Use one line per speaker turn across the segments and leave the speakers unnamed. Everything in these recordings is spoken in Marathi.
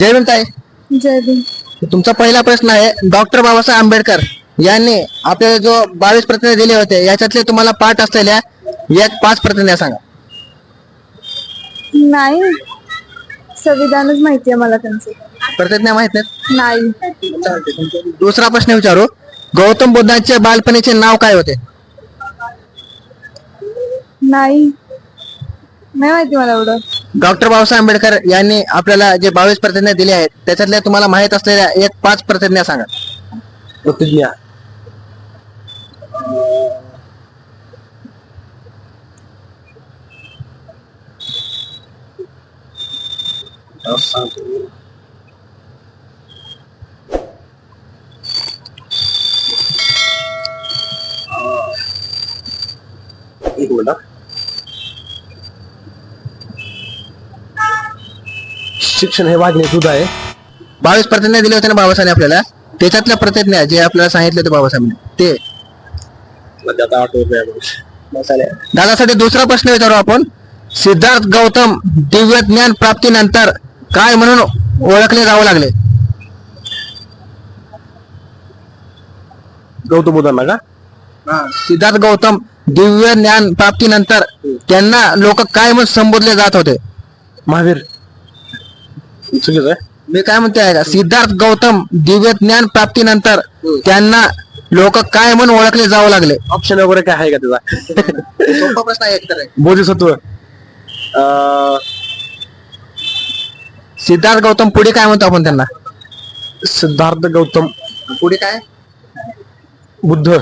जय ताई
जय भीम.
तुमचा पहिला प्रश्न आहे डॉक्टर बाबासाहेब आंबेडकर यांनी आपल्याला जो बावीस प्रतिज्ञा दिले होते याच्यातले तुम्हाला पाठ असलेल्या एक पाच प्रतिज्ञा सांगा.
नाही. संविधानच माहिती आहे मला त्यांचं.
प्रतिज्ञा माहीत नाहीत
नाही.
दुसरा प्रश्न विचारू. गौतम बुद्धांचे बालपणीचे नाव काय होते?
नाही. नाही माहिती मला एवढं.
डॉक्टर बाबासाहेब आंबेडकर यांनी आपल्याला जे बावीस प्रतिज्ञा दिल्या आहेत त्याच्यातल्या तुम्हाला माहीत असलेल्या एक पाच प्रतिज्ञा सांगा. प्रतिज्ञा. एक मिनिट
शिक्षण हे वागणे सुद्धा आहे.
बावीस प्रतिज्ञा दिल्या होत्या ना बाबासाहेब आपल्याला. त्याच्यातल्या प्रतिज्ञा जे आपल्याला सांगितले होते बाबासाहेबांनी ते.
सध्या आता आठवत नाही
दादासाठी दुसरा प्रश्न विचारू आपण. सिद्धार्थ गौतम दिव्य ज्ञान प्राप्तीनंतर काय म्हणून ओळखले जावं लागले?
गौतम बुद्धांना का?
सिद्धार्थ गौतम दिव्य ज्ञान प्राप्तीनंतर त्यांना लोक काय म्हणून संबोधले जात होते?
महावीर. चुकीच आहे?
मी काय म्हणते आहे का सिद्धार्थ गौतम दिव्य ज्ञान प्राप्तीनंतर त्यांना लोक काय म्हणून ओळखले जावं लागले?
ऑप्शन वगैरे काय आहे का त्याचा
सोपा प्रश्न आहे एकतर.
बोधिसत्व. अं,
सिद्धार्थ गौतम पुढे काय म्हणतो आपण त्यांना?
सिद्धार्थ गौतम.
पुढे काय?
बुद्ध.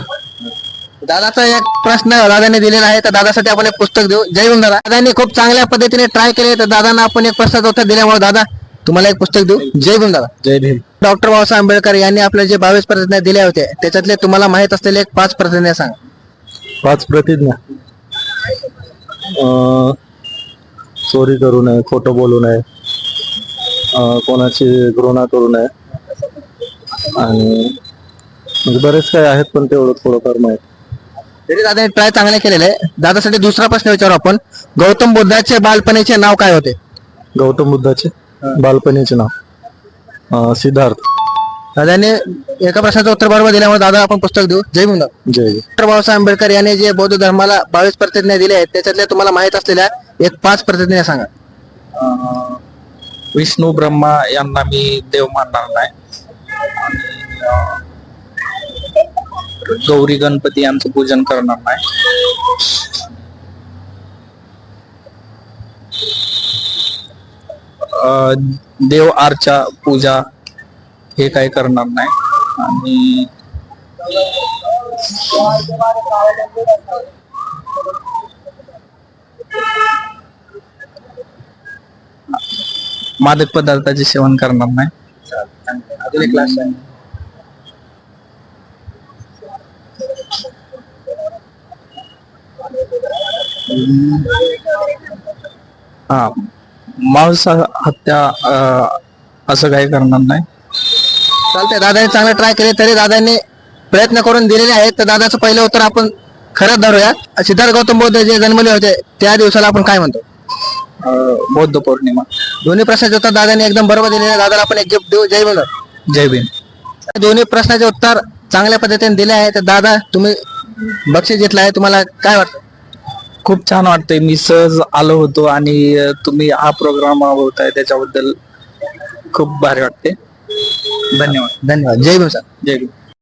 दादाचा एक प्रश्न दादाने दिलेला आहे तर दादासाठी आपण एक पुस्तक देऊ. जय भीम दादा दादांनी खूप चांगल्या पद्धतीने ट्राय केले तर दादांना आपण एक प्रश्नाचं उत्तर दिल्यामुळे दादा तुम्हाला एक पुस्तक देऊ? जय भीम दादा.
जय भीम.
डॉक्टर बाबासाहेब आंबेडकर यांनी आपल्याला जे बावीस प्रतिज्ञा दिल्या होत्या त्याच्यातले तुम्हाला माहीत असलेले एक पाच प्रतिज्ञा सांगा.
पाच प्रतिज्ञा. अं, चोरी करू नये खोटं बोलू नये अं, कोणाची घृणा करू नये आणि म्हणजे बरेच काही आहेत पण तेवढं थोडंफार माहीत.
तरी दादाने ट्राय चांगले केलेले. आहे दादासाठी दुसरा प्रश्न विचारू आपण. गौतम बुद्धाचे बालपणीचे नाव काय होते?
गौतम बुद्धाचे? बालपणीचे नाव. अं, सिद्धार्थ.
दादाने एका प्रश्नाचं उत्तर बरोबर दिल्यामुळे दादा आपण पुस्तक देऊ. जय दादा
जय. जय
डॉक्टर बाबासाहेब आंबेडकर यांनी जे बौद्ध धर्माला बावीस प्रतिज्ञा दिल्या आहेत त्याच्यातल्या तुम्हाला माहीत असलेल्या एक पाच प्रतिज्ञा सांगा.
अं, विष्णू ब्रह्मा यांना मी देव मानणार नाही. आणि, अं, गौरी गणपती यांचं पूजन करणार नाही. देव आरच्या पूजा हे काही करणार नाही. आणि मादक पदार्थाचे सेवन करणार नाही.
अजून एक क्लास आहे.
हा. मांस हत्या असं काही करणार नाही.
चालतंय दादाने चांगलं ट्राय केले तरी दादांनी प्रयत्न करून दिलेले आहेत. तर दादाचं पहिलं उत्तर आपण खरंच धरूया. सिद्धार्थ गौतम बुद्ध जे जन्मले होते त्या दिवसाला आपण काय म्हणतो?
बौद्ध पौर्णिमा.
दोन्ही प्रश्नाचे उत्तर दादाने एकदम बरोबर दिलेले आहे. दादाला आपण एक गिफ्ट देऊ. जय बोल
जय भीम.
दोन्ही प्रश्नाचे उत्तर चांगल्या पद्धतीने दिले आहे. तर दादा तुम्ही बक्षीस घेतलं आहे तुम्हाला काय वाटतं?
खूप छान वाटतंय. मी सहज आलो होतो आणि तुम्ही हा प्रोग्राम होताय त्याच्याबद्दल खूप भारी वाटते धन्यवाद.
धन्यवाद. जय भीम सर
जय भीम